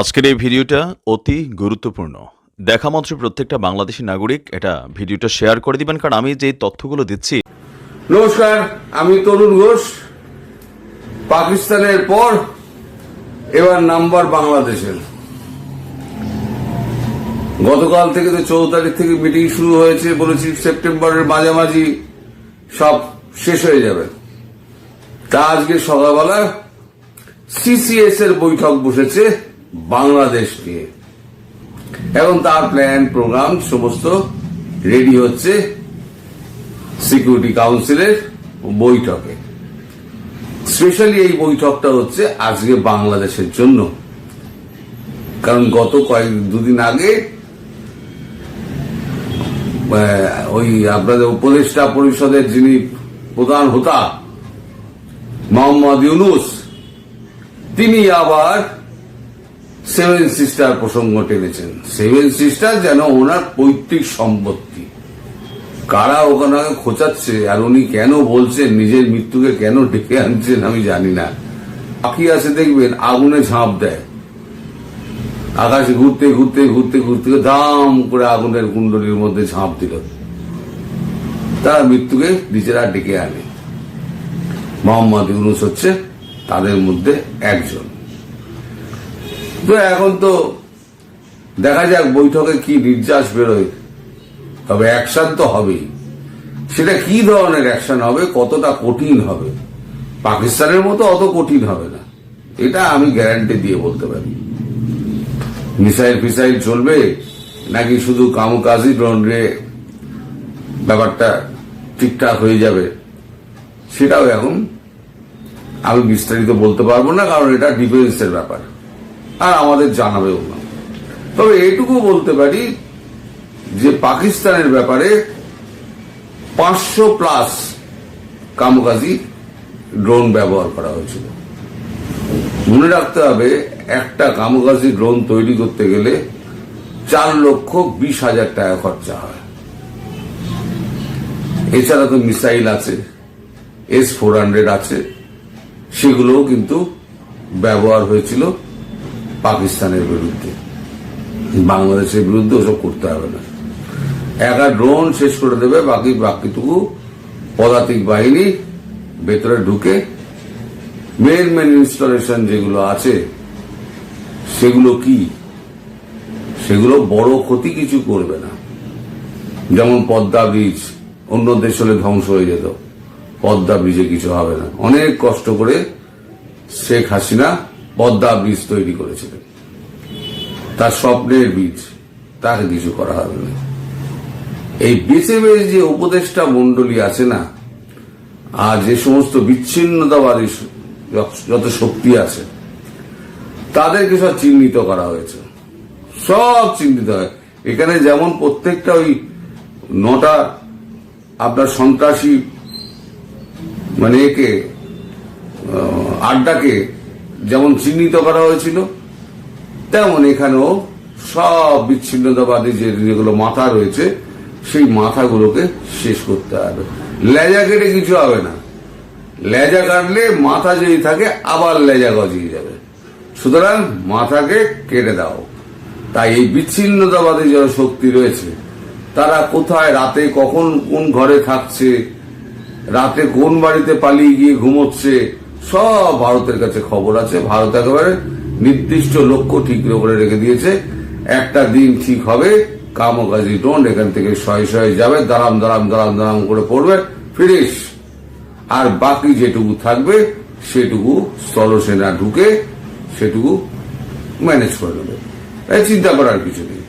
আজকের এই ভিডিওটা অতি গুরুত্বপূর্ণ। দেখা মাত্র প্রত্যেকটা বাংলাদেশি নাগরিক এটা ভিডিওটা শেয়ার করে দিবেন, কারণ আমি যে তথ্যগুলো দিচ্ছি। নমস্কার, আমি তরুণ ঘোষ। পাকিস্তানের পর এবার নাম্বার বাংলাদেশের। গতকাল থেকে তো চৌদ্দ তারিখ থেকে মিটিং শুরু হয়েছে বলেছি, সেপ্টেম্বরের মাঝামাঝি সব শেষ হয়ে যাবে। তা আজকে সকালবেলা সিসিএস এর বৈঠক বসেছে। বাংলাদেশ নিয়ে এখন তার প্ল্যান প্রোগ্রাম সমস্ত রেডি হচ্ছে সিকিউরিটি কাউন্সিলের বৈঠকে। স্পেশালি এই বৈঠকটা হচ্ছে আজকে বাংলাদেশের জন্য। কারণ গত কয়েক, দুদিন আগে ওই আপনাদের উপদেষ্টা পরিষদের যিনি প্রধান হোতা, মোহাম্মদ ইউনুস, তিনি আবার সেভেন সিস্টার প্রসঙ্গ টেনেছেন। সেভেন সিস্টার যেন ওনার পৈতৃক সম্পত্তি। কারা ওখানে খোঁচাচ্ছে আর উনি কেন বলছেন, নিজের মৃত্যুকে কেন ডেকে আনছেন আমি জানি না। পাখি আছে দেখবেন, আগুনে ঝাঁপ দেয়। আকাশে ঘুরতে ঘুরতে ঘুরতে ঘুরতে দাম করে আগুনের কুণ্ডলীর মধ্যে ঝাঁপ দিল। তারা মৃত্যুকে নিজেরা ডেকে আনে। মোহাম্মদ ইউনুস হচ্ছে তাদের মধ্যে একজন। তো এখন তো দেখা যাক বৈঠকে কি নির্যাস বেরোয়। তবে অ্যাকশন তো হবেই। সেটা কি ধরনের অ্যাকশন হবে, কতটা কঠিন হবে? পাকিস্তানের মতো অত কঠিন হবে না। এটা আমি গ্যারান্টি দিয়ে বলতে পারি। মিসাইল ফিসাইল চলবে, নাকি শুধু কামকাজি ড্রোনরে ব্যাপারটা ঠিকঠাক হয়ে যাবে? সেটাও এখন আমি বিস্তারিত বলতে পারব না, কারণ এটা ডিফেন্সের ব্যাপার। আর আমাদের জানাবেও না। তবে এটুকু বলতে পারি যে পাকিস্তানের ব্যাপারে পাঁচশো প্লাস কামকাজি ড্রোন ব্যবহার করা হয়েছিল। মনে রাখতে হবে, একটা কামকাজি ড্রোন তৈরি করতে গেলে চার লক্ষ বিশ হাজার টাকা খরচা হয়। এছাড়া তো মিসাইল আছে, এস ফোর হান্ড্রেড আছে, সেগুলোও কিন্তু ব্যবহার হয়েছিল। পাকিস্তানের বিরুদ্ধে। বাংলাদেশের বিরুদ্ধে ওসব করতে হবে না। একা ড্রোন শেষ করে দেবে, বাকি বাকিটুকু পদাতিক বাহিনী ভেতরে ঢুকে মেন মেন ইনস্টলেশন যেগুলো আছে, সেগুলো কি? সেগুলো বড় ক্ষতি কিছু করবে না। যেমন পদ্মা ব্রিজ, অন্য দেশ হলে ধ্বংস হয়ে যেত। পদ্মা ব্রিজে কিছু হবে না। অনেক কষ্ট করে শেখ হাসিনা পদ্মা ব্রিজ তৈরি করেছিলেন। তার স্বপ্নের বীজ, তাকে কিছু করা হবে না। এই বেছে বেছে যে উপদেষ্টা মন্ডলী আছে না, আর যে সমস্ত বিচ্ছিন্নতাবাদী যত শক্তি আছে, তাদেরকে সব চিহ্নিত করা হয়েছে। সব চিহ্নিত হয়। এখানে যেমন প্রত্যেকটা ওই নটা আপনার সন্ত্রাসী মানে একে আড্ডাকে যেমন চিহ্নিত করা হয়েছিল, তেমন এখানেও সব বিচ্ছিন্নতাবাদী যে যেগুলো মাথা রয়েছে, সেই মাথাগুলোকে শেষ করতে হবে। লেজা কেটে কিছু হবে না। লেজা কাটলে মাথা যদি থাকে, আবার লেজা গজিয়ে যাবে। সুতরাং মাথাকে কেটে দাও। তাই এই বিচ্ছিন্নতাবাদী যারা শক্তি রয়েছে, তারা কোথায়, রাতে কখন কোন ঘরে থাকছে, রাতে কোন বাড়িতে পালিয়ে গিয়ে ঘুমোচ্ছে সব ভারতের কাছে খবর আছে। ভারত একেবারে নির্দিষ্ট লক্ষ্য ঠিক করে রেখে দিয়েছে। একটা দিন ঠিক হবে। কামকাজি ডোন এখান থেকে শয়ে শয়ে যাবে। দাঁড়াম দাঁড়াম দাঁড়াম দাঁড়াম করে পড়বে। ফিরিস। আর বাকি যেটুকু থাকবে, সেটুকু স্থলসেনা ঢুকে সেটুকু ম্যানেজ করে নেবে। এই চিন্তা করার কিছু নেই।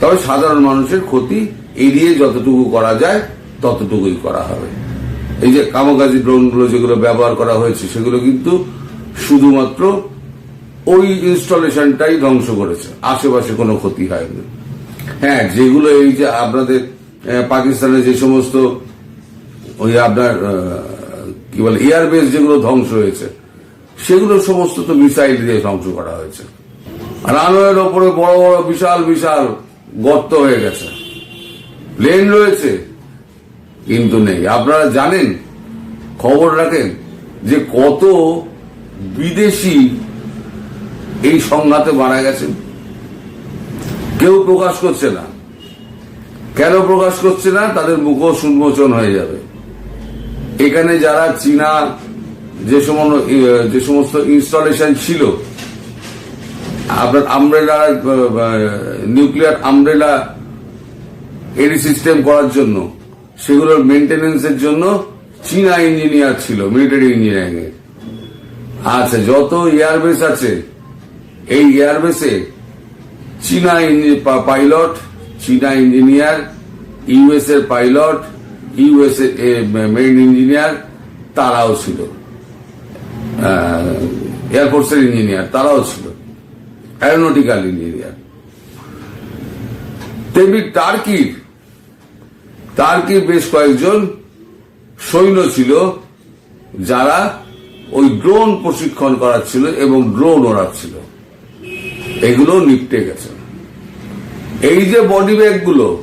তবে সাধারণ মানুষের ক্ষতি এড়িয়ে যতটুকু করা যায়, ততটুকুই করা হবে। এই যে কামকাজি ড্রোনগুলো যেগুলো ব্যবহার করা হয়েছে সেগুলো কিন্তু শুধুমাত্র ওই ইনস্টলেশনটাই ধ্বংস করেছে। আশেপাশে কোনো ক্ষতি হয়নি। হ্যাঁ যেগুলো এই যে আপনাদের আহ, পাকিস্তানের যে সমস্ত ওই আপনার কি বলে এয়ারবেস যেগুলো ধ্বংস হয়েছে সেগুলো সমস্ত তো মিসাইল দিয়ে ধ্বংস করা হয়েছে। রানওয়ের ওপরে বড় বড় বিশাল বিশাল গর্ত হয়ে গেছে। প্লেন রয়েছে কিন্তু নেই। আপনারা জানেন, খবর রাখেন, যে কত বিদেশি এই সংঘাতে মারা গেছেন। কেউ প্রকাশ করছে না। কেন প্রকাশ করছে না? তাদের মুখোশ উন্মোচন হয়ে যাবে। এখানে যারা চীনা যে সমস্ত যে সমস্ত ইনস্টলেশন ছিল, আপনার umbrella nuclear umbrella AD system করার জন্য সেগুলোর মেনটেনেন্সের জন্য চীনা ইঞ্জিনিয়ার ছিল মিলিটারি ইঞ্জিনিয়ারিং এর আচ্ছা যত এয়ারবেস আছে, এই এয়ারবেসে চীনা পাইলট চীনা ইঞ্জিনিয়ার ইউএস এর পাইলট ইউএস মেরিন ইঞ্জিনিয়ার তারাও ছিল। এয়ারফোর্সের ইঞ্জিনিয়ার তারাও ছিল। অ্যারোনটিক্যাল ইঞ্জিনিয়ার তেমনি টার্কির টার্কির বেশ কয়েকজন সৈন্য ছিল যারা ওই ড্রোন প্রশিক্ষণ করাচ্ছিল এবং ড্রোন ওড়াচ্ছিল। এগুলো নিপটে গেছে। এই যে বডি ব্যাগগুলো,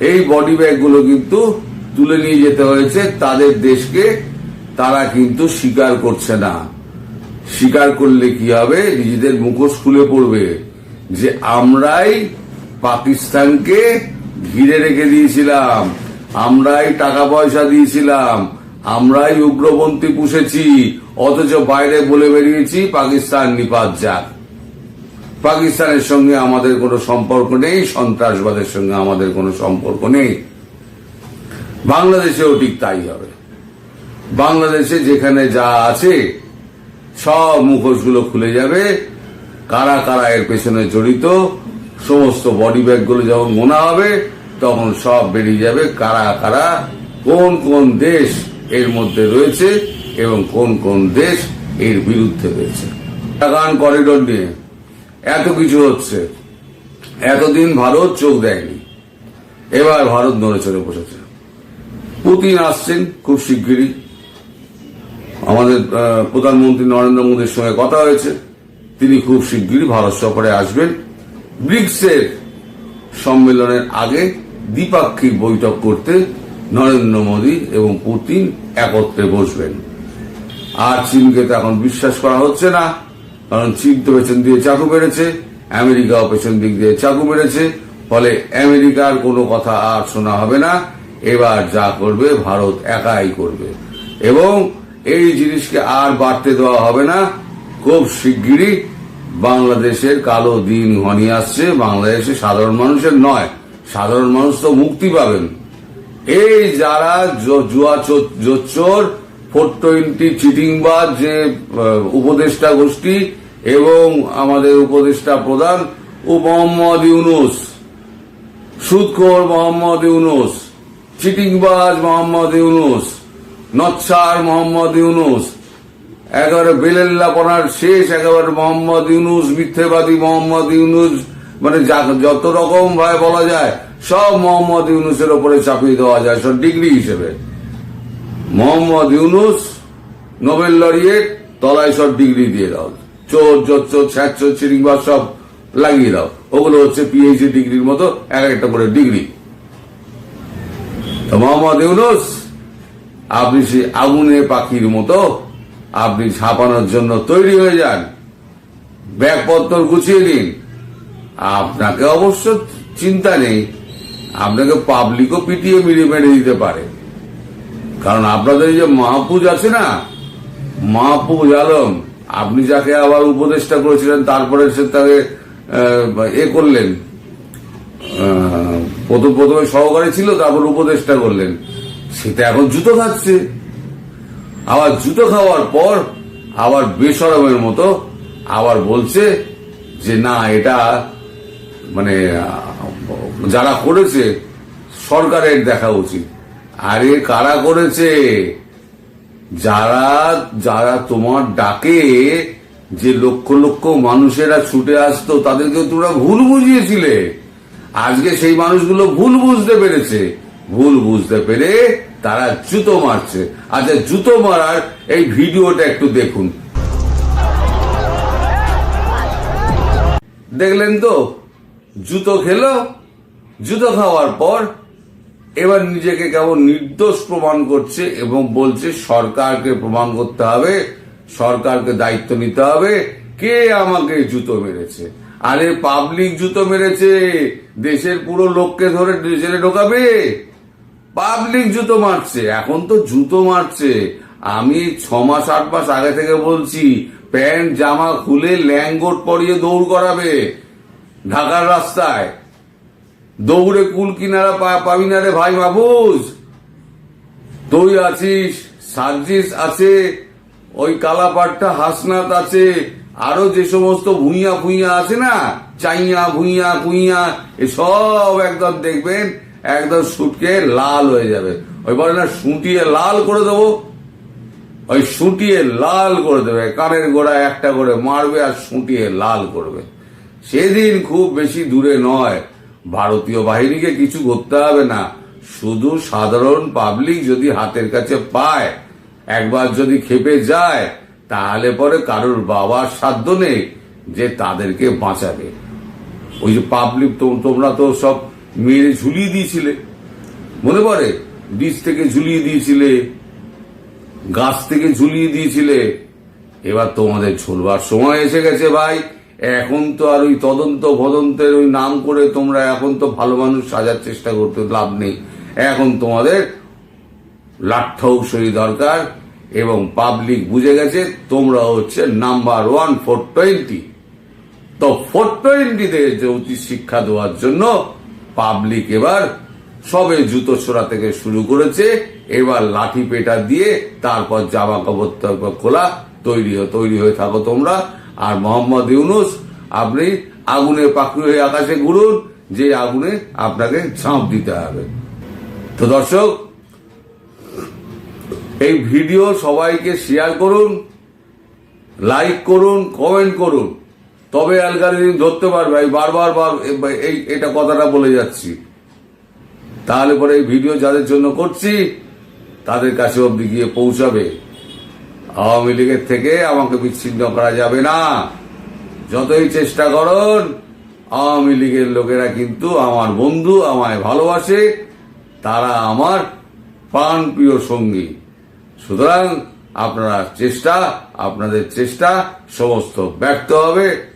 এই বডি ব্যাগগুলো কিন্তু তুলে নিয়ে যেতে হয়েছে তাদের দেশকে, তারা কিন্তু স্বীকার করছে না। স্বীকার করলে কি হবে? নিজেদের মুখোশ খুলে পড়বে যে আমরাই পাকিস্তানকে ঘিরে রেখে দিয়েছিলাম। আমরাই টাকা পয়সা দিয়েছিলাম। আমরাই উগ্রপন্থী পুষেছি। অথচ বাইরে বলে বেরিয়েছি, পাকিস্তান নিপাত যাক। পাকিস্তানের সঙ্গে আমাদের কোনো সম্পর্ক নেই, সন্ত্রাসবাদের সঙ্গে আমাদের কোনো সম্পর্ক নেই। বাংলাদেশেও ঠিক তাই হবে। বাংলাদেশে যেখানে যা আছে, সব মুখোশগুলো খুলে যাবে। কারা কারা এর পেছনে জড়িত সমস্ত বডি ব্যাগগুলো যখন গোনা হবে, তখন সব বেরিয়ে যাবে কারা কারা, কোন কোন দেশ এর মধ্যে রয়েছে এবং কোন কোন দেশ এর বিরুদ্ধে রয়েছে। টাকান করিডোর নিয়ে এত কিছু হচ্ছে। এতদিন ভারত চোখ দেয়নি। এবার ভারত নড়ে চড়ে বসেছে। পুতিন আসছেন খুব শিগগিরই। আমাদের প্রধানমন্ত্রী নরেন্দ্র মোদীর সঙ্গে কথা হয়েছে। তিনি খুব শিগগিরই ভারত সফরে আসবেন। ব্রিক্সের সম্মেলনের আগে দ্বিপাক্ষিক বৈঠক করতে নরেন্দ্র মোদী এবং পুতিন একত্রে বসবেন। আর চীনকে তো এখন বিশ্বাস করা হচ্ছে না, কারণ চীন তো পেছন দিয়ে চাকু মেরেছে, আমেরিকাও পেছন দিক দিয়ে চাকু মেরেছে, ফলে আমেরিকার কোনো কথা আর শোনা হবে না। এবার যা করবে, ভারত একাই করবে। এবং এই জিনিসকে আর বাড়তে দেওয়া হবে না, খুব শিগগিরই বাংলাদেশের কালো দিন ঘনিয়ে আসছে, বাংলাদেশে সাধারণ মানুষের নয়, সাধারণ মানুষ তো মুক্তি পাবেন। এই যারা জুয়া জোচ্চোর ফোর টোয়েন্টি চিটিংবাজ, যে উপদেষ্টা গোষ্ঠী এবং আমাদের উপদেষ্টা প্রধান, ও মোহাম্মদ ইউনুস, সুদখোর মোহাম্মদ ইউনুস, চিটিংবাজ মোহাম্মদ ইউনুস নচ্ছার মোহাম্মদ ইউনুস একেবারে বেলেল্লাপনার শেষ, একেবারে মোহাম্মদ ইউনুস, মিথ্যেবাদী মোহাম্মদ ইউনুস মানে যত রকম ভাবে বলা যায়, সব মোহাম্মদ ইউনুসের ওপরে চাপিয়ে দেওয়া যায়, সব ডিগ্রি হিসেবে। মোহাম্মদ ইউনুস, নোবেল লরিয়েট, তলায় সব ডিগ্রি দিয়ে দাও। চোর চোর ছ্যাচোর চিরিংবাজ সব লাগিয়ে দাও। ওগুলো হচ্ছে পিএইচডি ডিগ্রির মতো এক একটা করে ডিগ্রি। তো মোহাম্মদ ইউনুস, আপনি সেই আগুনে পাখির মতো আপনি ছাপানোর জন্য তৈরি হয়ে যান। ব্যাগপত্র গুছিয়ে দিন আপনাকে অবশ্য চিন্তা নেই, আপনাকে পাবলিকও পিটিয়ে মিলিয়ে মেরে দিতে পারে। কারণ আপনাদের যে মাহফুজ আছে না মাহফুজ আলম, আপনি যাকে আবার উপদেষ্টা করেছিলেন, তারপরে সে তাকে এ করলেন। প্রথম প্রথমে সহকারী ছিল, তারপর উপদেষ্টা করলেন। সেটা এখন জুতো খাচ্ছে। আবার জুতো খাওয়ার পর আবার বেসরমের মতো আবার বলছে যে, না, এটা মানে যারা করেছে, সরকারের দেখা উচিত। আরে কারা করেছে? যারা যারা তোমার ডাকে যে লক্ষ লক্ষ মানুষেরা ছুটে আসতো, তাদেরকে তোমরা ভুল বুঝিয়েছিলে। আজকে সেই মানুষগুলো ভুল বুঝতে পেরেছে। ভুল বুঝতে পেরে তারা জুতো মারছে। আচ্ছা জুতো মারার এই ভিডিওটা একটু দেখুন। দেখলেন তো? জুতো খেলো, জুতো খাওয়ার পর এবার নিজেকে কেমন নির্দোষ প্রমাণ করছে এবং বলছে, সরকারকে প্রমাণ করতে হবে, সরকারকে দায়িত্ব নিতে হবে। কে আমাকে জুতো মেরেছে? আরে, পাবলিক জুতো মেরেছে। দেশের পুরো লোককে ধরে ঢোকাবে। পাবলিক জুতো মারছে, এখন তো জুতো মারছে। আমি ছ মাস আট মাস আগে থেকে বলছি, প্যান্ট, জামা খুলে ল্যাঙ্গোট পরিয়ে দৌড় করাবে ঢাকার রাস্তায়। দৌড়ে কুল কিনারা পাবি না রে ভাই মাবুজ তুই আছিস সার্জিস আছে, ওই কালাপাট্টা হাসনাত আছে, আরও যে সমস্ত ভুইয়া ফুইয়া আছে না, চাইয়া ভুইয়া কুইয়া, এসব একদম দেখবেন একদম সুটকে লাল হয়ে যাবে। ওই বলে না, সুটিয়ে লাল করে দেবো। ওই সুটিয়ে লাল করে দেবে। কানের গোড়ায় একটা করে মারবে আর সুটিয়ে লাল করবে। সেদিন খুব বেশি দূরে নয়। ভারতীয় বাহিনীকে কিছু করতে হবে না। শুধু সাধারণ পাবলিক যদি হাতের কাছে পায়, একবার যদি খেপে যায়, তাহলে পরে কারোর বাবার সাধ্য নেই যে তাদেরকে বাঁচাবে। ওই যে পাবলিক তোমরা তো সব মেরে ঝুলিয়ে দিয়েছিলে। মনে পড়ে? বীজ থেকে ঝুলিয়ে দিয়েছিলে। গাছ থেকে ঝুলিয়ে দিয়েছিলে। এবার তোমাদের ঝুলবার সময় এসে গেছে ভাই। এখন তো আর ওই তদন্ত ভদন্তের ওই নাম করে তোমরা এখন তো ভালো মানুষ সাজার চেষ্টা করতে লাভ নেই। এখন তোমাদের লাঠৌসই দরকার এবং পাবলিক বুঝে গেছে তোমরা হচ্ছে নাম্বার ওয়ান ফোর টোয়েন্টি। তো ফোর টোয়েন্টিতে জ্যোতিষ শিক্ষা দেওয়ার জন্য পাবলিক এবার সবে জুতো ছোড়া থেকে শুরু করেছে, এবার লাঠি পেটা দিয়ে তারপর জামা কাপড় তারপর খোলা, তৈরি তৈরি হয়ে থাকো তোমরা। আর মোহাম্মদ ইউনুস, আপনি আগুনে পাখি হয়ে আকাশে ঘুরুন, যে আগুনে আপনাকে ঝাঁপ দিতে হবে। তো দর্শক, এই ভিডিও সবাইকে শেয়ার করুন লাইক করুন কমেন্ট করুন। তবে অ্যালগারিদিম ধরতে পারবে, আমি বারবার বার এই, এটা কথাটা বলে যাচ্ছি। তাহলে পরে এই ভিডিও যাদের জন্য করছি, তাদের কাছে অব্দি গিয়ে পৌঁছাবে। আওয়ামী লীগের থেকে আমাকে বিচ্ছিন্ন করা যাবে না। যতই চেষ্টা করুন, আওয়ামী লীগের লোকেরা কিন্তু আমার বন্ধু, আমায় ভালোবাসে, তারা আমার প্রাণ প্রিয় সঙ্গী। সুতরাং আপনারা চেষ্টা, আপনাদের চেষ্টা সমস্ত ব্যর্থ হবে।